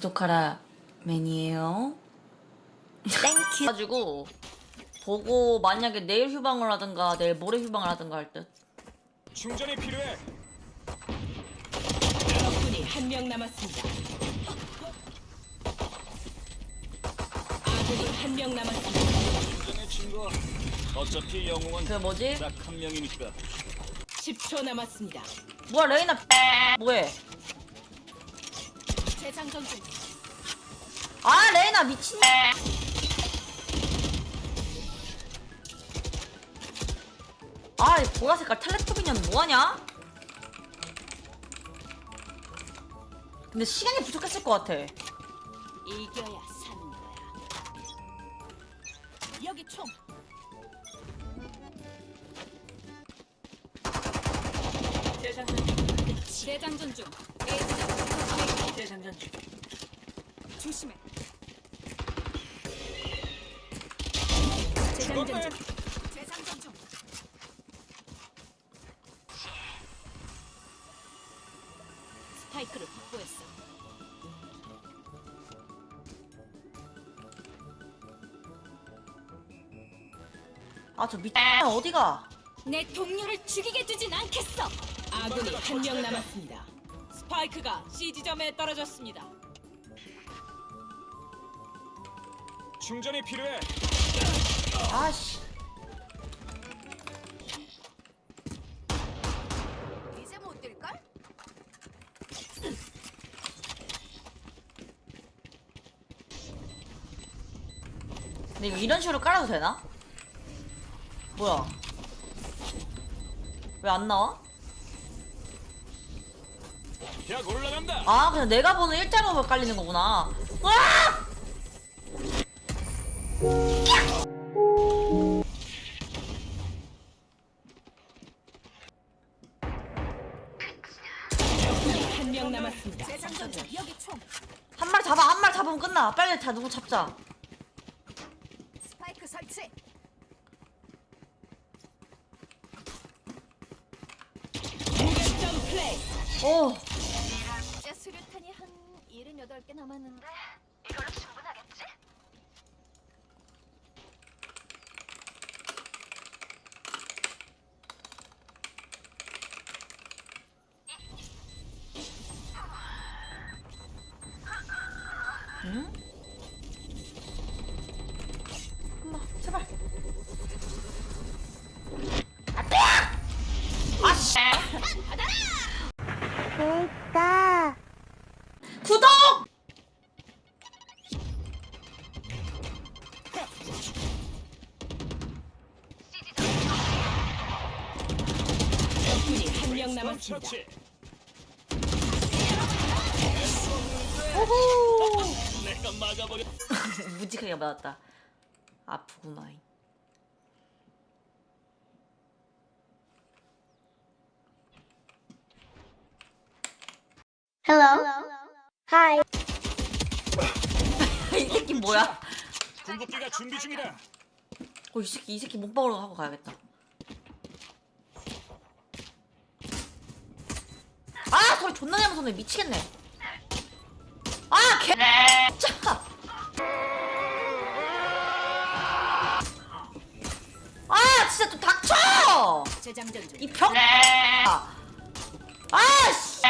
구독하라 맨이에요. 땡큐. 가지고 보고 만약에 내일 휴방을 하든가 내일 모레 휴방을 하든가 할 듯. 충전이 필요해. 적군이 한 명 남았습니다. 아군이 한 명 남았습니다. 친구. 어차피 영웅은 그 뭐지? 딱 한 명이니까. 10초 남았습니다. 뭐야 레이나 뭐해? 재장전 중. 아 레이나 미친. 아, 이 보라 색깔 텔레토비냐는 뭐하냐? 근데 시간이 부족했을 것 같아. 이겨야 사는 거야. 여기 총. 재장전 중. 재장전 중. 조심해. 죽었네. 재장전 중. 재장전 중. 스파이크를 확보했어. 아, 저 미친 어디가? 내 동료를 죽이게 두진 않겠어. 아군이 한 명 남았습니다. 스파이크가 C 지점에 떨어졌습니다. 충전이 필요해. 아씨. 이제 못 뛸걸? 근데 이거 이런 식으로 깔아도 되나? 뭐야? 왜 안 나와? 약 올라간다. 아, 그냥 내가 보는 일자로만 깔리는 거구나. 와! 한 명 남았습니다. 한 마리 잡아, 한 마리 잡으면 끝나. 빨리 다 누구 잡자. 스파이크 설치. 무결점 플레이. 오, 78개 남았는데 이걸로 충분하겠지? 응? 엄마, 제발. 명 남았습니다. 오호! 내가 막아버려. 무직하게 맞았다. 아프구나. Hello. Hi. 이 새끼 뭐야? 궁극기가 준비 중이다. 어, 이 새끼, 이 새끼 몸빵으로 하고 가야겠다. 아, 소리 존나 잘 무섭네. 미치겠네. 아, 개, 진짜. 아, 진짜 좀 닥쳐! 재장전 중. 이 병. 아, 씨.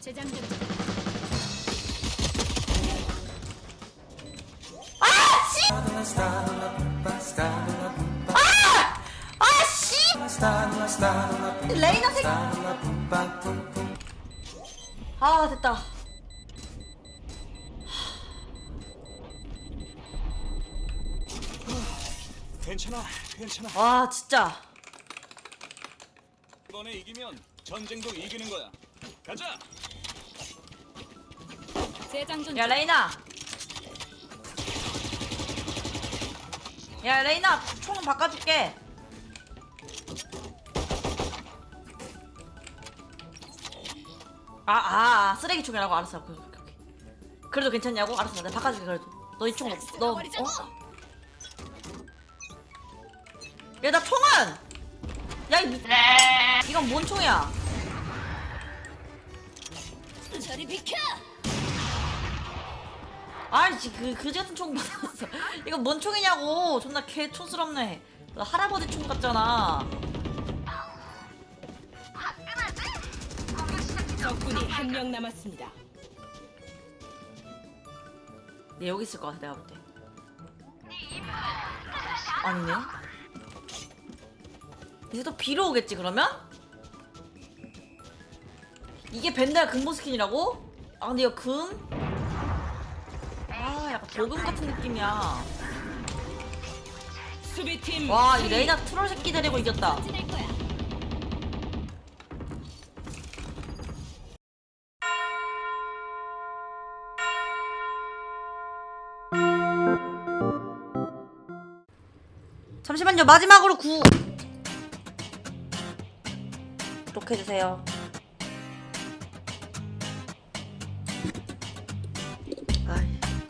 재장전 중. 아, 씨. 아! 아, 씨. 레이나 새끼. 아, 됐다. 괜찮아, 괜찮아. 와, 진짜. 이번에 이기면 전쟁도 이기는 거야. 가자. 재장전 야, 중. 레이나. 야, 레이나, 총은 바꿔줄게. 아, 아, 아, 쓰레기 총이라고 알았어. 오케이, 오케이, 오케이. 그래도 괜찮냐고? 알았어, 내가 바꿔줄게 그래도. 너 이 총, 너, 어? 야, 나 총은! 야, 이 미... 이건 뭔 총이야? 저리 비켜. 아이씨 그 그지 같은 총 받았어. 이거 뭔 총이냐고. 존나 개 촌스럽네. 너 할아버지 총 같잖아. 적군이 한 명 남았습니다. 얘 여기 있을 것 같아 내가 볼 때. 아니네. 이제 또 비로 오겠지 그러면? 이게 벤달 금보 스킨이라고? 아 근데 이거 금? 아 약간 도금 같은 느낌이야. 수비팀 와 이. 레이나 트롤 새끼 데리고 이겼다. 될 거야. 잠시만요 마지막으로 구. 구독해주세요